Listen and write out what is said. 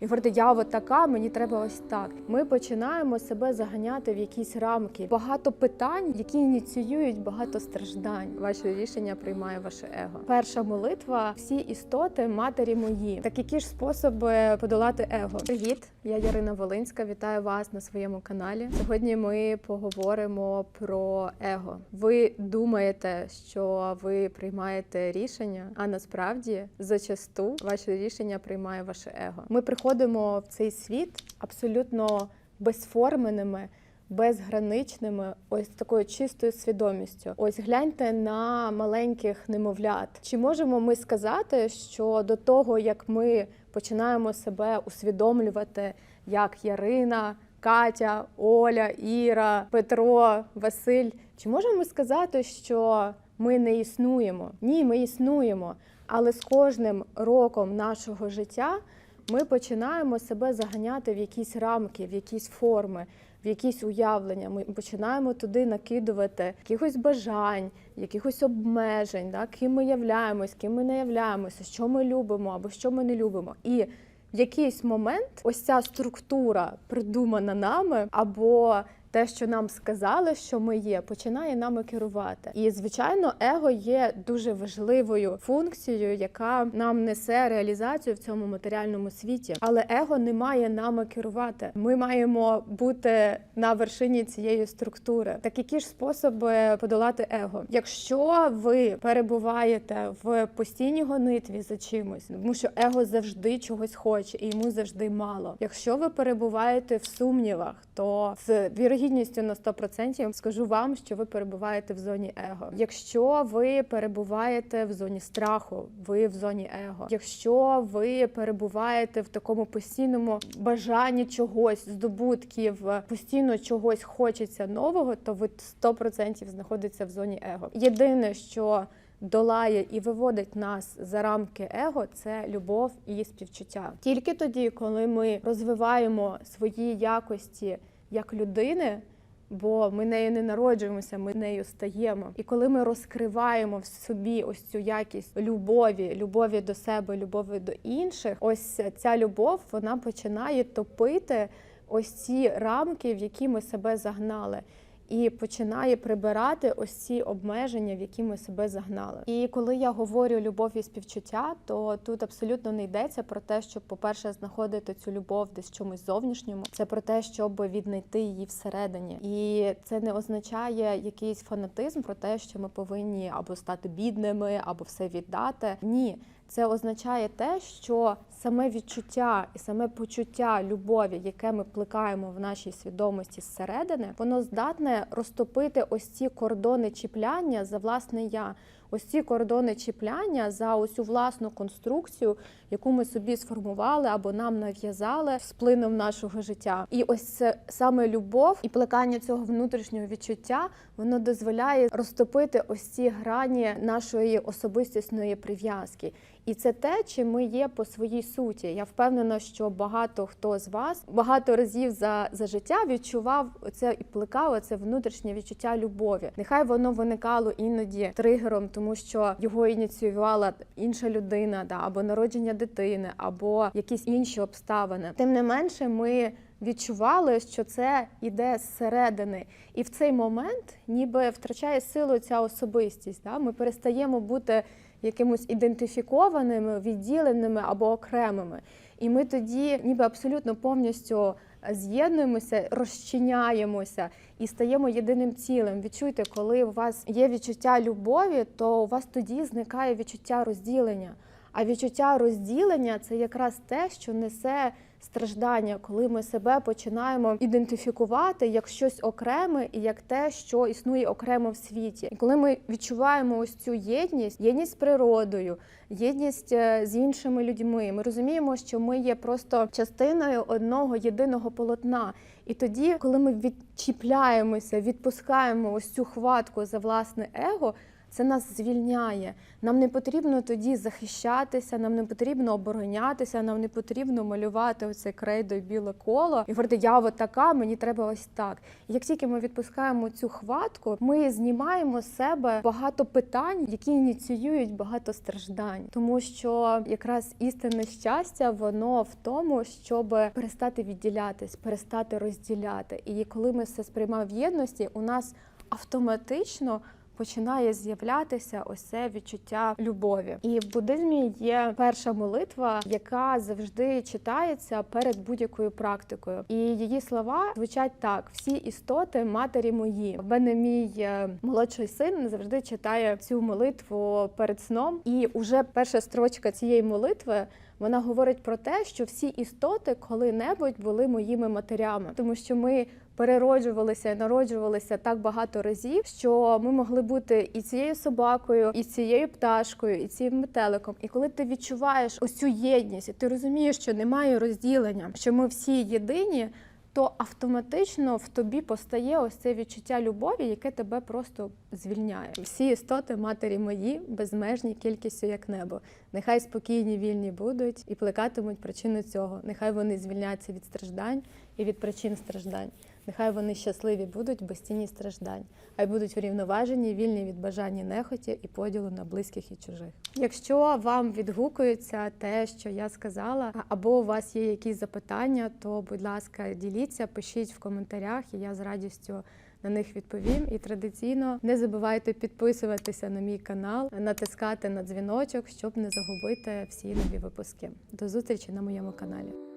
І говорити, я от така, мені треба ось так. Ми починаємо себе заганяти в якісь рамки. Багато питань, які ініціюють багато страждань. Ваше рішення приймає ваше его. Перша молитва всі істоти матері мої. Так які ж способи подолати его? Привіт, я Ярина Волинська. Вітаю вас на своєму каналі. Сьогодні ми поговоримо про его. Ви думаєте, що ви приймаєте рішення, а насправді зачасту ваше рішення приймає ваше его. Ми приходимо в цей світ абсолютно безформеними. Безграничними, ось такою чистою свідомістю. Ось гляньте на маленьких немовлят. Чи можемо ми сказати, що до того як ми починаємо себе усвідомлювати як Ярина, Катя, Оля, Іра, Петро, Василь, чи можемо ми сказати, що ми не існуємо? Ні, ми існуємо, але з кожним роком нашого життя ми починаємо себе заганяти в якісь рамки, в якісь форми, в якісь уявлення. Ми починаємо туди накидувати якихось бажань, якихось обмежень, да, ким ми являємось, ким ми не являємося, що ми любимо або що ми не любимо. І в якийсь момент ось ця структура, придумана нами, або те, що нам сказали, що ми є, починає нами керувати. І звичайно, его є дуже важливою функцією, яка нам несе реалізацію в цьому матеріальному світі. Але его не має нами керувати. Ми маємо бути на вершині цієї структури. Так які ж способи подолати его? Якщо ви перебуваєте в постійній гонитві за чимось, тому що его завжди чогось хоче, і йому завжди мало. Якщо ви перебуваєте в сумнівах, то з вірогідністю на 100% скажу вам, що ви перебуваєте в зоні его. Якщо ви перебуваєте в зоні страху, ви в зоні его. Якщо ви перебуваєте в такому постійному бажанні чогось, здобутків, постійно чогось хочеться нового, то ви 100% знаходитеся в зоні его. Єдине, що долає і виводить нас за рамки его, це любов і співчуття. Тільки тоді, коли ми розвиваємо свої якості як людини. Бо ми нею не народжуємося, ми нею стаємо. І коли ми розкриваємо в собі ось цю якість любові, любові до себе, любові до інших, ось ця любов вона починає топити ось ці рамки, в які ми себе загнали. І починає прибирати ось ці обмеження, в які ми себе загнали. І коли я говорю любов і співчуття, то тут абсолютно не йдеться про те, щоб, по-перше, знаходити цю любов десь чомусь зовнішньому. Це про те, щоб віднайти її всередині. І це не означає якийсь фанатизм про те, що ми повинні або стати бідними, або все віддати. Ні. Це означає те, що саме відчуття і саме почуття любові, яке ми плекаємо в нашій свідомості зсередини, воно здатне розтопити ось ці кордони чіпляння за власне я. Ось ці кордони чіпляння за цю власну конструкцію, яку ми собі сформували або нам нав'язали з плином нашого життя. І ось це саме любов і плекання цього внутрішнього відчуття, воно дозволяє розтопити ось ці грані нашої особистісної прив'язки. І це те, чим ми є по своїй суті. Я впевнена, що багато хто з вас багато разів за, за життя відчував оце і плекав оце внутрішнє відчуття любові. Нехай воно виникало іноді тригером, тому що його ініціювала інша людина, да, або народження дитини, або якісь інші обставини. Тим не менше, ми. Відчували, що це іде зсередини, і в цей момент ніби втрачає силу ця особистість. Да? Ми перестаємо бути якимось ідентифікованими, відділеними або окремими. І ми тоді, ніби абсолютно повністю з'єднуємося, розчиняємося і стаємо єдиним цілим. Відчуйте, коли у вас є відчуття любові, то у вас тоді зникає відчуття розділення. А відчуття розділення це якраз те, що несе страждання, коли ми себе починаємо ідентифікувати як щось окреме і як те, що існує окремо в світі. І коли ми відчуваємо ось цю єдність, єдність з природою, єдність е, з іншими людьми, ми розуміємо, що ми є просто частиною одного єдиного полотна. І тоді, коли ми відчіпляємося, відпускаємо ось цю хватку за власне его. Це нас звільняє. Нам не потрібно тоді захищатися, нам не потрібно оборонятися, нам не потрібно малювати оце крейдо біле коло і говорити, я от така, мені треба ось так. І як тільки ми відпускаємо цю хватку, ми знімаємо з себе багато питань, які ініціюють багато страждань, тому що якраз істинне щастя воно в тому, щоб перестати відділятись, перестати розділяти. І коли ми все сприймаємо в єдності, у нас автоматично починає з'являтися ось це відчуття любові. І в буддизмі є перша молитва, яка завжди читається перед будь-якою практикою. І її слова звучать так: всі істоти матері мої. В мене мій е, молодший син завжди читає цю молитву перед сном. І уже перша строчка цієї молитви. Вона говорить про те, що всі істоти коли-небудь були моїми матерями, тому що ми перероджувалися і народжувалися так багато разів, що ми могли бути і цією собакою, і цією пташкою, і цим метеликом. І коли ти відчуваєш ось єдність, і ти розумієш, що немає розділення, що ми всі єдині. То автоматично в тобі постає ось це відчуття любові, яке тебе просто звільняє. Всі істоти матері мої безмежні кількістю як небо. Нехай спокійні, вільні будуть і плекатимуть причину цього. Нехай вони звільняться від страждань і від причин страждань. Нехай вони щасливі будуть без тіні страждань, а й будуть врівноважені, вільні від бажання нехоті і поділу на близьких і чужих. Якщо вам відгукується те, що я сказала, або у вас є якісь запитання, то будь ласка, діліться, пишіть в коментарях, і я з радістю на них відповім. І традиційно не забувайте підписуватися на мій канал, натискати на дзвіночок, щоб не загубити всі нові випуски. До зустрічі на моєму каналі.